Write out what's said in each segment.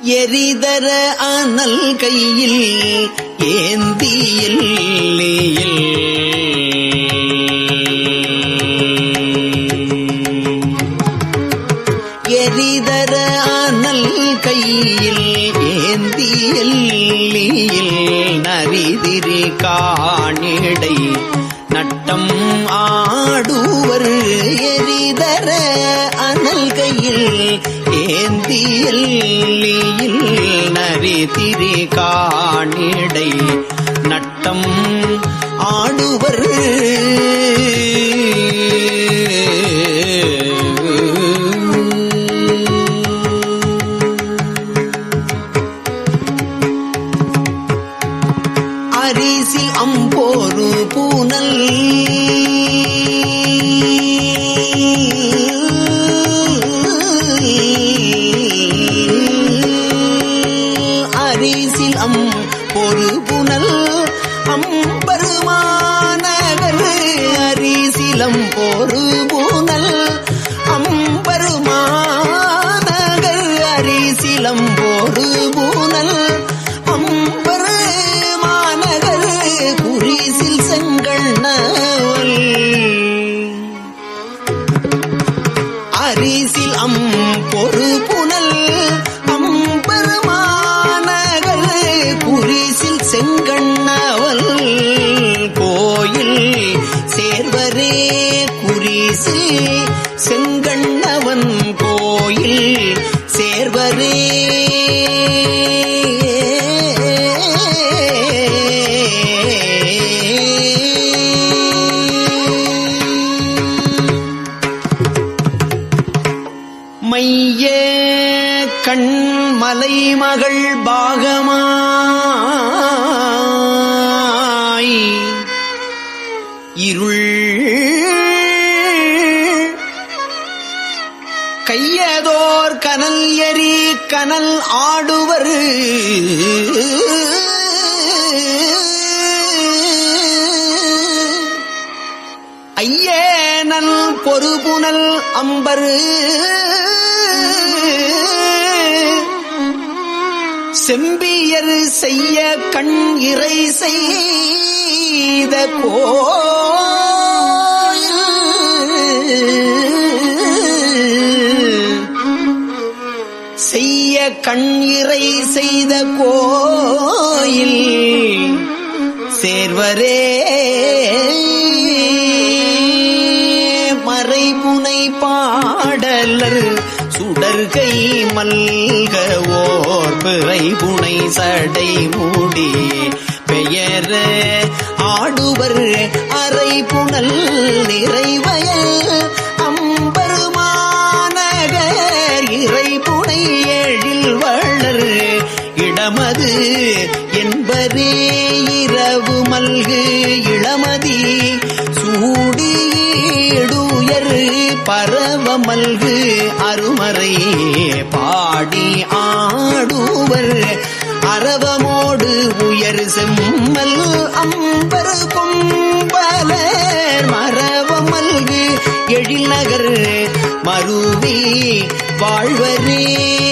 எரிதர அனல் கையில் ஏந்தியில் நரிதிரி காணிடை அரிசிலம் பொறு புனல் மைய கண்மலை மகள் பாகமாய். இருள் கையதோர் கனல் எரி கனல் ஆடுவர். ஐயேனல் பொறுபுனல் அம்பரு. செம்பியர் செய்ய கண் இறை செய்த செய்ய கண் இறை செய்த கோயில். சேர்வரே. மறைபுனை பாடலர் சுடர்கை மல்கவோ பிறை புனை சடை மூடி பெயர் ஆடுவர் அரை புனல் நிறைவயல் அம்பருமானகர் இறைபுனை எழில் வளர் இடமது என்பரே இரவு மல்கு இளமதி சூடிடுயர் பரவ மல்கு அருமறை பாடி ஆடுவர். அரவமோடு உயர் செம்மல் அம்பர் கொம்பலர். மரவமல்கு எழில் நகர் மருவி வாழ்வரே.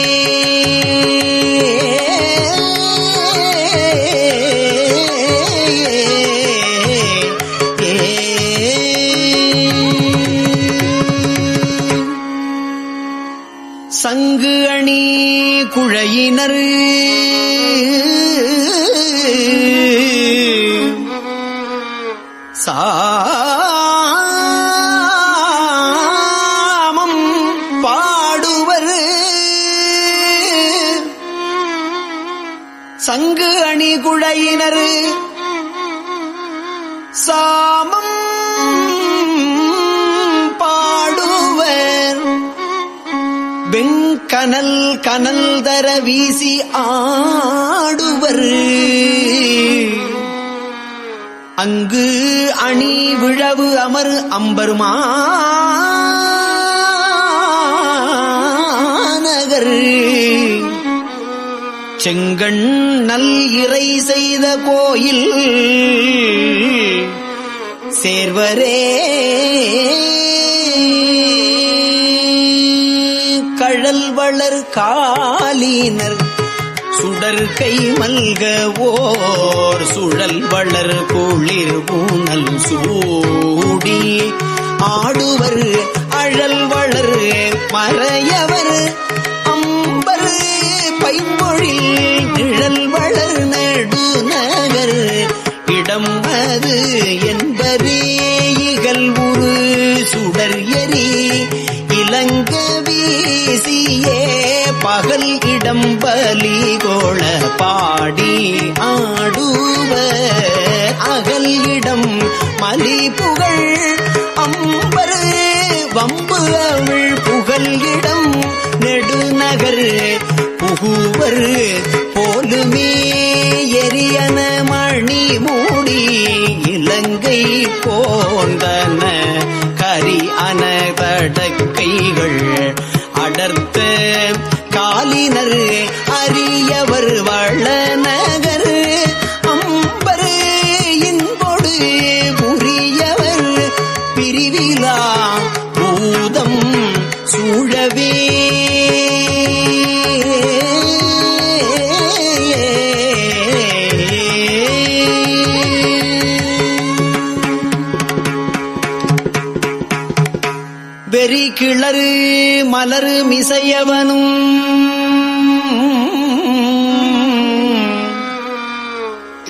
வெண்கனல் கனல் தர வீசி ஆடுவர். அங்கு அணி விழவு அமர் அம்பருமாநகர். செங்கண் நல் இறை செய்த கோயில் சேர்வரே. கழல் வளர் காலினர் சுடற்கை மல்கவோர் சுழல் வளர் குளிர் பூனல் சூடி. ஆடுவர் அழல் வளர் மறையவர் அம்பர் பைமொழில் நிழல் வளர் நடுநகர். இடம் அது என்பரே இகல் உரு சுடர் எரி இலங்கை பகல் பலி கோள பாடி ஆடுவ அகல் இடம் மலி புகழ் அம்பரு வம்பு அவள் புகழ் இடம். நெடுநகர் புகுவர் போலுமே எரியன மணி மூடி இலங்கை போந்தன கரி அன தடக்கைகள் அடர்த்த காலினர் அரியவர் வள நகர் அம்பரு இன்பொடு புரியவர் பிரிவிலா பூதம் சூழவே. வெறி கிளறு மலரு மிசையவனும்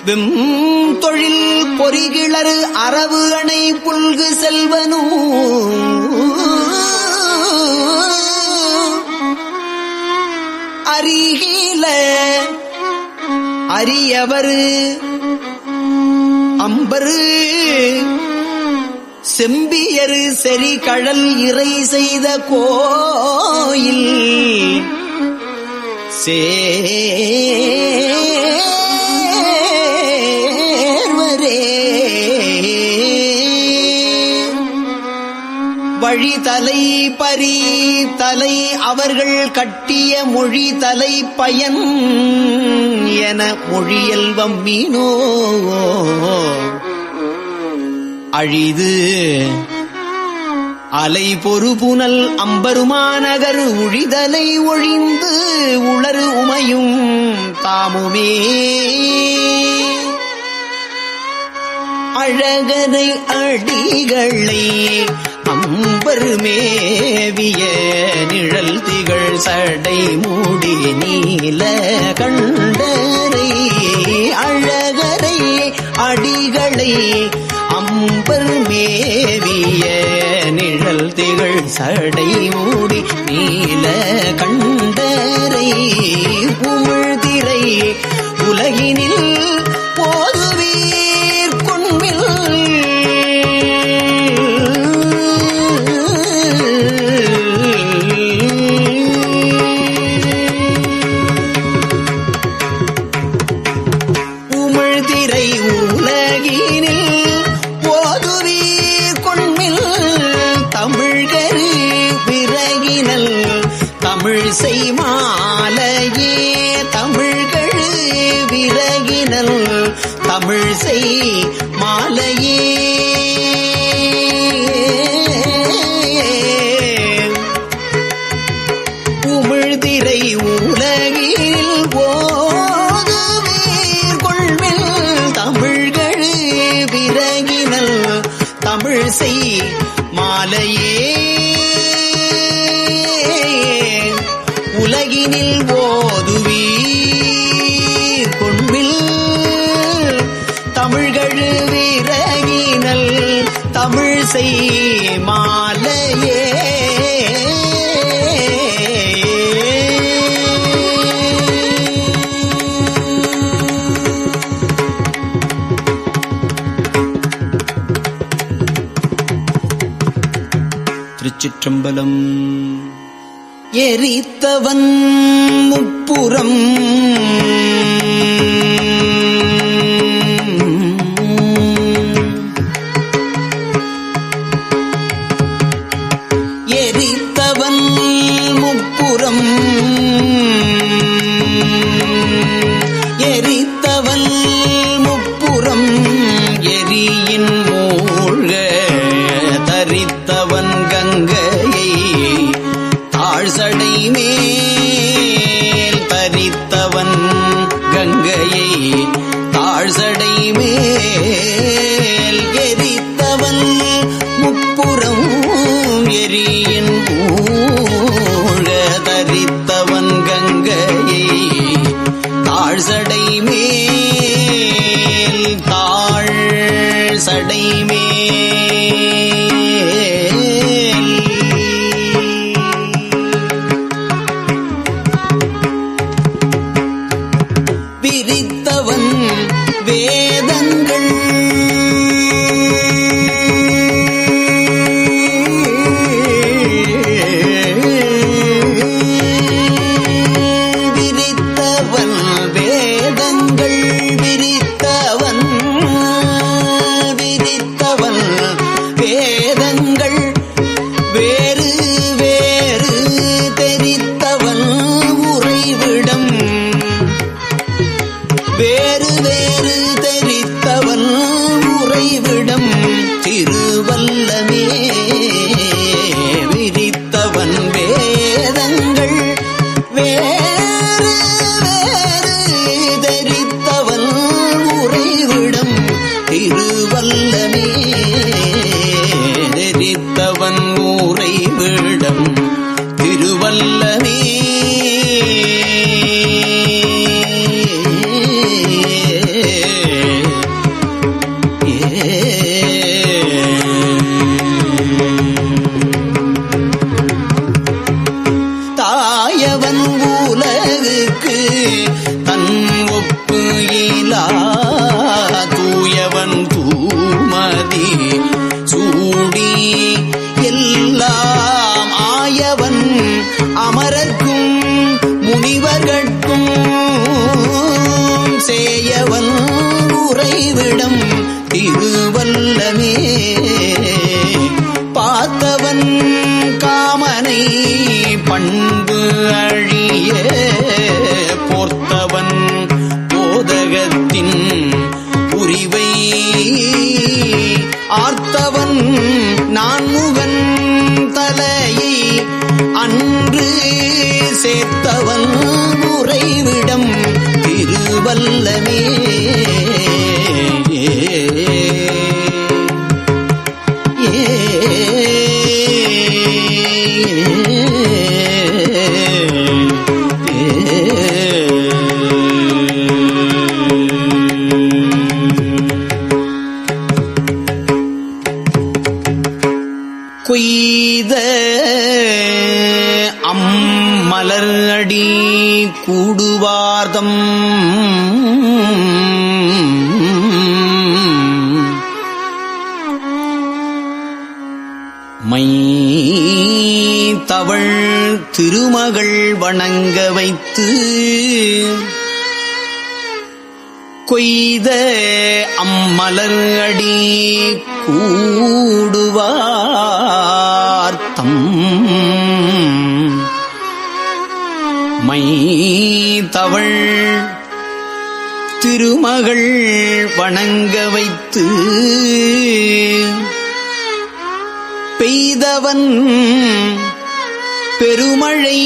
வெம் தொழில் பொறிகிளறு அரவு அணை புல்கு செல்வனூ? அருகில அரியவரு அம்பரு செம்பியரு செறி கழல் இறை செய்த கோயில். சே வழி தலை பரி தலை அவர்கள் கட்டிய மொழி தலை பயன் என மொழியல்வம் மீனோ. அழிது அலை பொறுபுனல் அம்பருமாநகர் உழிதலை ஒழிந்து உளறு உமையும் தாமுமே. அழகனை அடிகளை அம்பர் மேவிய நிழல் திகழ் சடை மூடி நீல கண்டரை அழகரை அடிகளை அம்பர் மேவிய நிழல் திகழ் சடை மூடி நீல கண்டரை உமிழ்திரை உலகினில் போது திருச்சிற்றம்பலம் எரித்தவன் முப்புறம் you. விடம் தாயவன் உலகுக்கு தன் ஒப்பு இலா தூயவன் தூமதி. சூடி எல்லாம் ஆயவன் அமரர்க்கும் முனிவர்கட்கும் சேயவன் உறைவிடம் திருவல்லமே. பார்த்தவன் காமனை பண்பு அழிய போர்த்தவன் போதகத்தின் புரிவை ஆர்த்தவன் நான்முகன் தலையை அன்று சேர்த்தவன் முறைவிடம் திருவல்லமே. அம்மலர் அடி கூடுவார்தம். மை தவள் திருமகள் வணங்க வைத்து கொய்த அம்மலர் அடி கூடுவார்த்தம் மை தவள் திருமகள் வணங்க வைத்து பெய்தவன் பெருமழை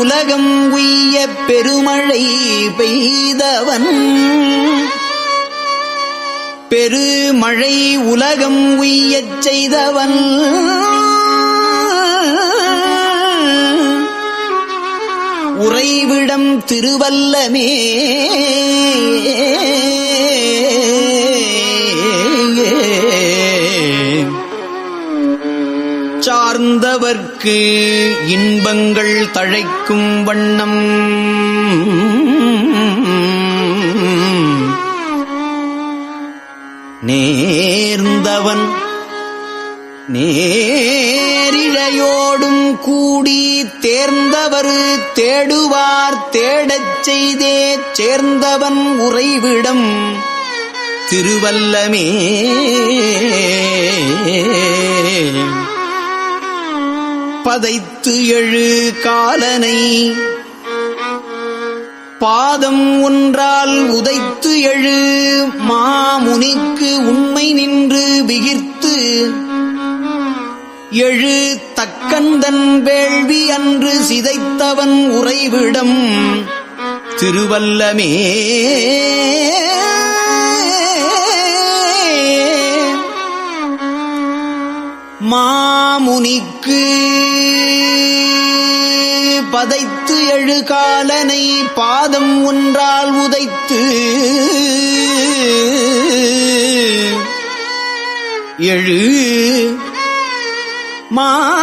உலகம் உய்ய பெருமழை பெய்தவன் பெருமழை உலகம் உய்யச் செய்தவன் உறைவிடம் திருவல்லமே. சார்ந்தவர்க்கு இன்பங்கள் தழைக்கும் வண்ணம். நேர்ந்தவன் நே நேரிழையோடும் கூடி தேர்ந்தவர் தேடுவார் தேடச் செய்தே சேர்ந்தவன் உறைவிடம். திருவல்லமே. பதைத்து எழு காலனை. பாதம் ஒன்றால் உதைத்து எழு மாமுனிக்கு உண்மை நின்று விகிர்த்து. எழு தக்கந்தன் வேள்வி அன்று சிதைத்தவன் உறைவிடம். திருவல்லமே. மாமுனிக்கு பதைத்து எழுகாலனை பாதம் ஒன்றால் உதைத்து. எழு மாமுனிக்கு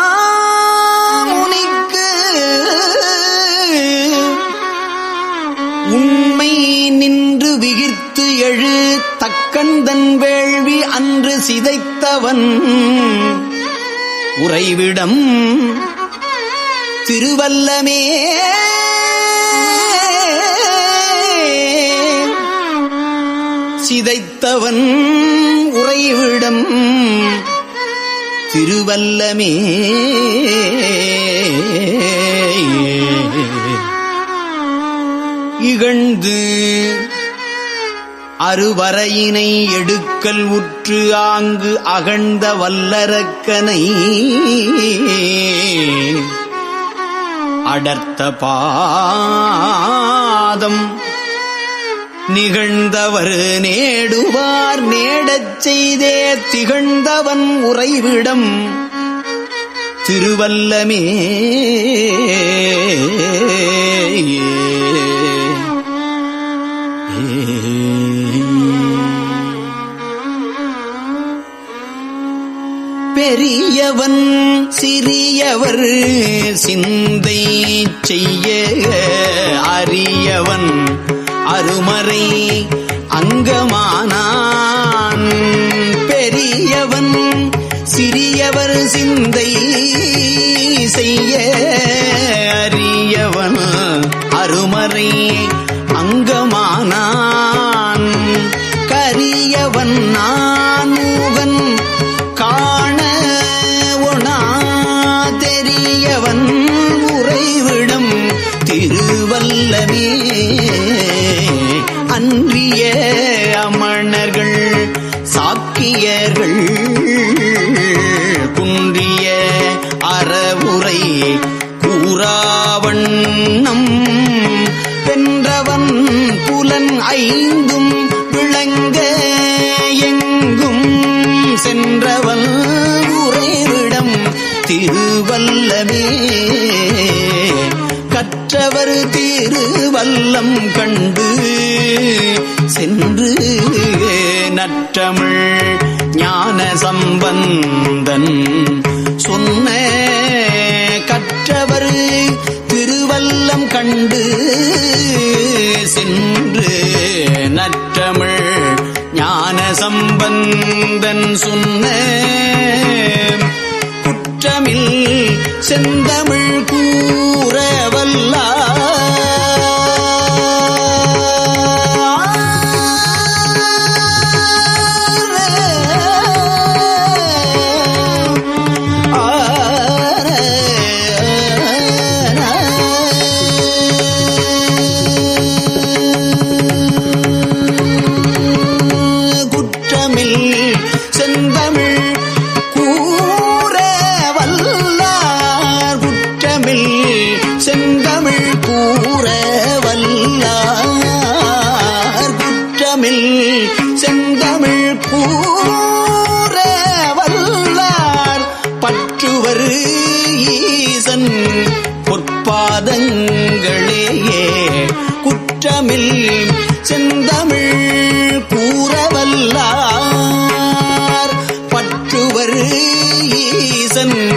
உண்மை நின்று விகிர்த்து எழு தக்கந்தன் வேள்வி அன்று சிதைத்தவன். உறைவிடம் திருவல்லமே. சிதைத்தவன் உறைவிடம் திருவல்லமே. இகழ்ந்து அருவரையினை எடுக்கல் உற்று ஆங்கு அகழ்ந்த வல்லரக்கனை அடர்த்த பாதம் நிகழ்ந்தவர் நேடுவார் நேடச் செய்தே திகழ்ந்தவன் உறைவிடம். திருவல்லமே. பெரியவன் சிறியவர் சிந்தை செய்ய அறியவன் அருமறை அங்கமானான். பெரியவன் சிறியவர் சிந்தை செய்ய அறியவன். அருமறை அங்கமானான். வல்லமே. அன்றிய அமணர்கள் சாக்கியர்கள் குன்றிய அறவுரை கூறாவண்ணம். வென்றவன் புலன் ஐந்தும் விளங்க எங்கும் சென்றவன் உறைவிடம் திருவல்லமே. மற்றவர் தீரு வல்லம் கண்டு சென்று நற்றமிழ் ஞான சம்பந்தன் சொன்ன கற்றவர் திருவல்லம் கண்டு சென்று நற்றமிழ் ஞான சம்பந்தன் சொன்ன குற்றமில் செந்தமிழ் கூறவர் குற்றமில் سمي